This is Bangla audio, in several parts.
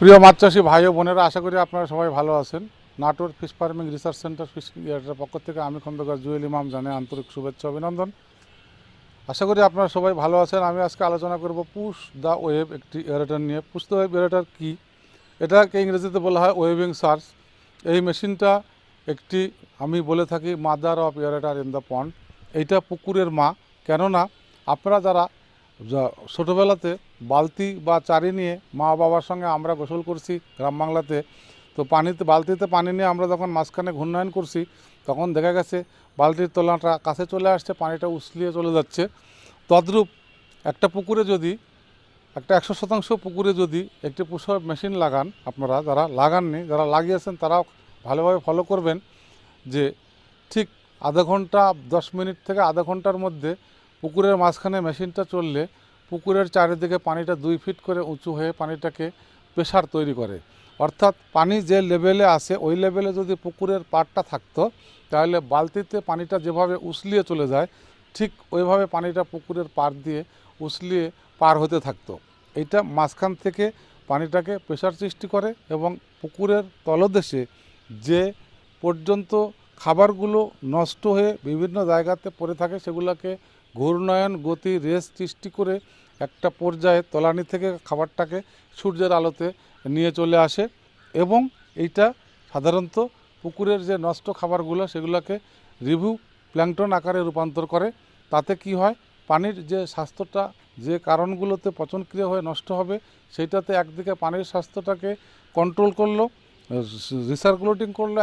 প্রিয় মাছ চাষি ভাই ও বোনেরা, আশা করি আপনারা সবাই ভালো আছেন। Natore fish farming research centre fish পক্ষ থেকে আমি খন্দকার জুয়েল ইমাম জানে আন্তরিক শুভেচ্ছা, অভিনন্দন। আশা করি আপনারা সবাই ভালো আছেন। আমি আজকে আলোচনা করব পুশ দ্য ওয়েব একটি এরেটার নিয়ে। পুশ দ্য ওয়েব এরেটার কী? এটাকে ইংরেজিতে বলা হয় ওয়েভিং সার্চ এই মেশিনটা একটি, আমি বলে থাকি mother of aerator in the pond এইটা পুকুরের মা। কেননা, আপনারা যারা যা- ছোটোবেলাতে বালতি বা চারি নিয়ে মা বাবার সঙ্গে আমরা গোসল করছি গ্রাম বাংলাতে। তো পানিতে, বালতিতে পানি নিয়ে আমরা যখন মাঝখানে ঘূর্ণায়ন করছি, তখন দেখা গেছে বালতির তলাটা কাছে চলে আসছে, পানিটা উছলিয়ে চলে যাচ্ছে। তদ্রূপ একটা পুকুরে যদি, একটা একশো শতাংশ পুকুরে যদি একটি পুষর মেশিন লাগান আপনারা, যারা লাগাননি, যারা লাগিয়েছেন, তারাও ভালোভাবে ফলো করবেন যে ঠিক আধা ঘণ্টা, দশ মিনিট থেকে আধা ঘণ্টার মধ্যে পুকুরের মাঝখানে মেশিনটা চললে পুকুরের চারিদিকে পানিটা দুই ফিট করে উঁচু হয়ে পানিটাকে প্রেশার তৈরি করে। অর্থাৎ পানি যে লেভেলে আসে, ওই লেভেলে যদি পুকুরের পাড়টা থাকতো, তাহলে বালতিতে পানিটা যেভাবে উসলিয়ে চলে যায়, ঠিক ওইভাবে পানিটা পুকুরের পাড় দিয়ে উসলিয়ে পার হতে থাকতো। এইটা মাঝখান থেকে পানিটাকে প্রেশার সৃষ্টি করে এবং পুকুরের তলদেশে যে পর্যন্ত খাবারগুলো নষ্ট হয়ে বিভিন্ন জায়গাতে পড়ে থাকে, সেগুলোকে ঘূর্ণায়ন গতি রেস সৃষ্টি করে একটা পর্যায়ে তলানি থেকে খাবারটাকে সূর্যের আলোতে নিয়ে চলে আসে এবং এইটা সাধারণত পুকুরের যে নষ্ট খাবারগুলো সেগুলোকে রিভিউ প্ল্যাংটন আকারে রূপান্তর করে। তাতে কি হয়? পানির যে স্বাস্থ্যটা, যে কারণগুলোতে পচনক্রিয়া হয়ে নষ্ট হবে, সেইটাতে একদিকে পানির স্বাস্থ্যটাকে কন্ট্রোল করল রিসার্কুলেটিং করল,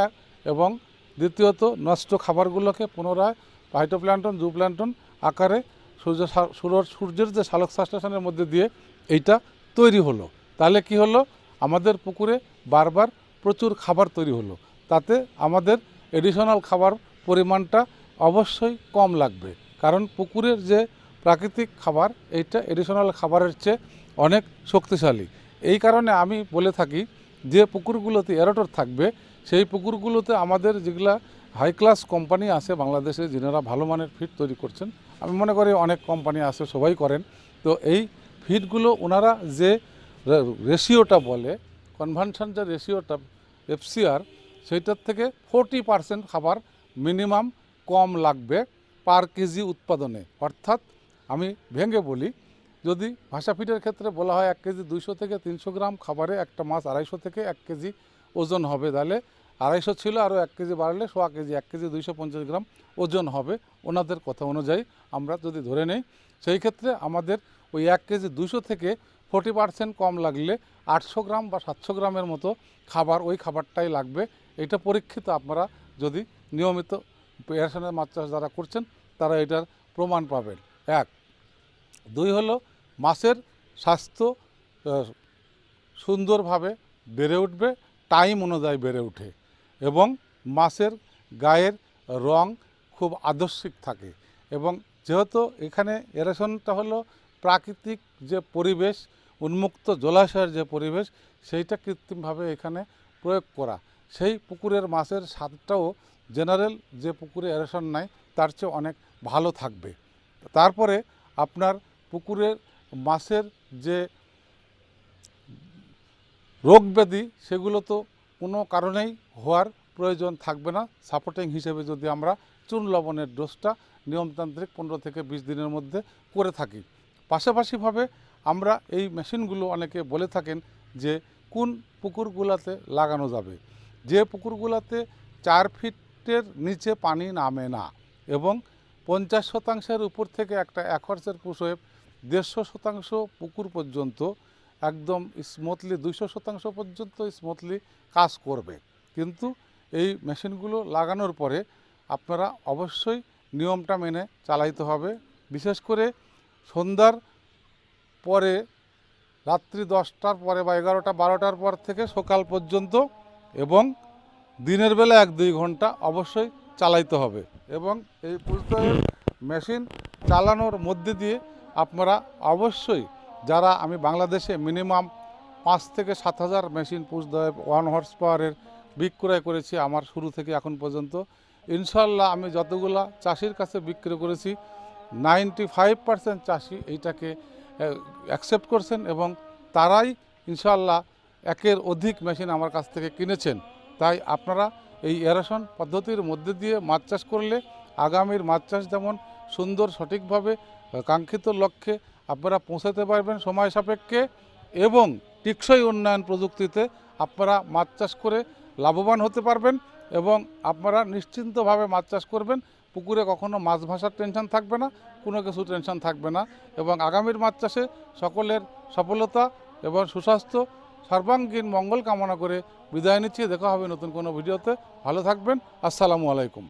এবং দ্বিতীয়ত নষ্ট খাবারগুলোকে পুনরায় ফাইটোপ্ল্যান্টন জুপ্ল্যান্টন আকারে সূর্য সূর্য- সূর্যের যে সালোক সংশ্লেষণের মধ্যে দিয়ে এইটা তৈরি হলো। তাহলে কি হলো? আমাদের পুকুরে বারবার প্রচুর খাবার তৈরি হলো। তাতে আমাদের এডিশনাল খাবার পরিমাণটা অবশ্যই কম লাগবে। কারণ পুকুরের যে প্রাকৃতিক খাবার, এইটা এডিশনাল খাবারের চেয়ে অনেক শক্তিশালী। এই কারণে আমি বলে থাকি, যে পুকুরগুলোতে এরোটর থাকবে, সেই পুকুরগুলোতে আমাদের যেগুলা হাই ক্লাস কোম্পানি আছে বাংলাদেশে যিনারা ভালো মানের ফিড তৈরি করছেন। আমি মনে করি অনেক কোম্পানি আছে, সবাই করেন। তো এই ফিডগুলো ওনারা যে রেশিওটা বলে কনভানশন যে রেশিওটা এফসিআর সেইটার থেকে ফোরটি পার্সেন্ট খাবার মিনিমাম কম লাগবে পার কেজি উৎপাদনে। অর্থাৎ আমি ভেঙে বলি, যদি ভাষা ফিটের ক্ষেত্রে বলা হয় এক কেজি দুইশো থেকে তিনশো গ্রাম খাবারে একটা মাছ আড়াইশো থেকে এক কেজি ওজন হবে, তাহলে আড়াইশো ছিল, আরও এক কেজি বাড়লে সোয়া কেজি, এক কেজি দুইশো পঞ্চাশ গ্রাম ওজন হবে। ওনাদের কথা অনুযায়ী আমরা যদি ধরে নেই, সেই ক্ষেত্রে আমাদের ওই এক কেজি দুইশো থেকে ফোর্টি পার্সেন্ট কম লাগলে আটশো গ্রাম বা সাতশো গ্রামের মতো খাবার ওই খাবারটাই লাগবে। এটা পরীক্ষিত আপনারা যদি নিয়মিত পেয়ারসনের মাছ চাষ যারা করছেন, তারা এটার প্রমাণ পাবেন। এক, দুই হলো মাছের স্বাস্থ্য সুন্দরভাবে বেড়ে উঠবে, টাইম অনুযায়ী বেড়ে ওঠে। এবং মাছের গায়ের রং খুব আদর্শিক থাকে। এবং যেহেতু এখানে এরেশনটা হলো প্রাকৃতিক যে পরিবেশ, উন্মুক্ত জলাশয়ের যে পরিবেশ, সেইটা কৃত্রিমভাবে এখানে প্রয়োগ করা। সেই পুকুরের মাছের স্বাদটাও জেনারেল যে পুকুরে এরেশন নাই, তার চেয়ে অনেক ভালো থাকবে। তারপরে আপনার পুকুরের মাছের যে রোগ ব্যাধি, সেগুলো তো কোনো কারণেই হওয়ার প্রয়োজন থাকবে না। সাপোর্টিং হিসেবে যদি আমরা চুন লবণের ডোজটা নিয়মতান্ত্রিক পনেরো থেকে বিশ দিনের মধ্যে করে থাকি। পাশাপাশিভাবে আমরা এই মেশিনগুলো অনেকে বলে থাকেন যে কোন পুকুরগুলাতে লাগানো যাবে। যে পুকুরগুলাতে চার ফিটের নিচে পানি নামে না এবং পঞ্চাশ শতাংশের উপর থেকে একটা একর্সের পুষোয়েব দেড়শো শতাংশ পুকুর পর্যন্ত একদম স্মুথলি দুইশো শতাংশ পর্যন্ত স্মুথলি কাজ করবে। কিন্তু এই মেশিনগুলো লাগানোর পরে আপনারা অবশ্যই নিয়মটা মেনে চালাইতে হবে। বিশেষ করে সন্ধ্যার পরে, রাত্রি দশটার পরে বা এগারোটা, বারোটার পর থেকে সকাল পর্যন্ত এবং দিনের বেলা এক দুই ঘণ্টা অবশ্যই চালাইতে হবে এবং এই পুস্তকের মেশিন চালানোর মধ্যে দিয়ে আপনারা অবশ্যই যারা আমি বাংলাদেশে মিনিমাম পাঁচ থেকে সাত হাজার মেশিন পুষদয় ওয়ান হর্স পাওয়ারের বিক্রয় করেছি আমার শুরু থেকে এখন পর্যন্ত। ইনশাল্লাহ আমি যতগুলা চাষির কাছে বিক্রি করেছি, নাইনটি ফাইভ পার্সেন্ট চাষি এইটাকে অ্যাকসেপ্ট করছেন এবং তারাই ইনশাল্লাহ একের অধিক মেশিন আমার কাছ থেকে কিনেছেন। তাই আপনারা এই এরেশন পদ্ধতির মধ্যে দিয়ে মাছ চাষ করলে, আগামীর মাছ চাষ যেমন সুন্দর সঠিকভাবে কাঙ্ক্ষিত লক্ষ্যে আপনারা পৌঁছাতে পারবেন সময় সাপেক্ষে এবং টেকসই উন্নয়ন প্রযুক্তিতে আপনারা মাছ চাষ করে লাভবান হতে পারবেন এবং আপনারা নিশ্চিন্তভাবে মাছ চাষ করবেন। পুকুরে কখনো মাছ ভাসার টেনশন থাকবে না, কোনো কিছু টেনশন থাকবে না এবং আগামীর মাছ চাষে সকলের সফলতা এবং সুস্বাস্থ্য। সর্বাঙ্গীন মঙ্গল কামনা করে বিদায় নিচ্ছি। দেখা হবে নতুন কোনো ভিডিওতে। ভালো থাকবেন। আসসালামু আলাইকুম।